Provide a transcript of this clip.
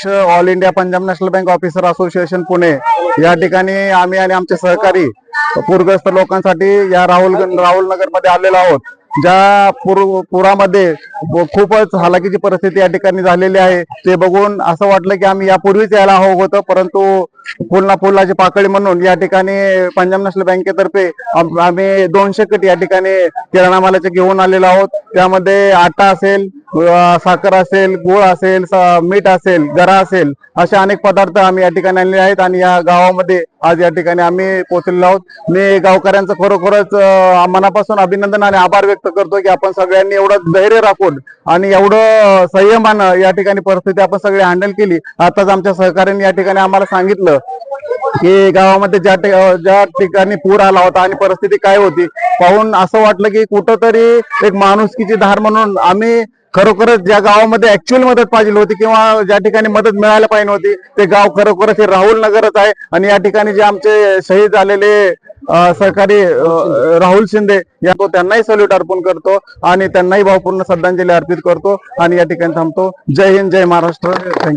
अध्यक्ष all India Punjab national bank officer association Pune. या ठिकाणी आम्ही आणि आमचे सहकारी पूरग्रस्त लोकांसाठी या राहुल राहुल नगरमध्ये आलेलो आहोत. ज्या पूर पुरामध्ये खूपच हालाकीची परिस्थिती या ठिकाणी झालेली आहे. ते बघून असं वाटलं की आम्ही यापूर्वीच यायला हवं होतं परंतु पुन्हा पुलाची पाकळी म्हणून या ठिकाणी पंजाब नॅशनल बँकेतर्फे आम्ही दोनशे कट या ठिकाणी किराणा मालाचे घेऊन आलेलो आहोत. त्यामध्ये आटा असेल साखर असेल गुळ असेल मीठ असेल गरा असेल असे अनेक पदार्थ आम्ही या ठिकाणी आणले आहेत आणि या गावामध्ये आज या ठिकाणी आम्ही पोहोचलेलो आहोत. मी गावकऱ्यांचं खरोखरच मनापासून अभिनंदन आणि आभार व्यक्त करतो की आपण सगळ्यांनी एवढं धैर्य राखून आणि एवढं संयमानं या ठिकाणी परिस्थिती आपण सगळी हँडल केली. आताच आमच्या सहकार्याने या ठिकाणी आम्हाला सांगितलं की गावामध्ये ज्या ज्या ठिकाणी पूर आला होता आणि परिस्थिती काय होती पाहून असं वाटलं की कुठंतरी एक माणुसकीची धार म्हणून आम्ही खरोखरच ज्या गावामध्ये ऍक्च्युअल मदत पाहिजे होती किंवा ज्या ठिकाणी मदत मिळायला पाहिजे होती ते गाव खरोखरच हे राहुल नगरच आहे. आणि या ठिकाणी जे आमचे शहीद झालेले सरकारी राहुल शिंदे या तो त्यांनाही सल्यूट अर्पण करतो आणि त्यांनाही भावपूर्ण श्रद्धांजली अर्पित करतो. आणि या ठिकाणी थांबतो. जय हिंद जय महाराष्ट्र. Thank you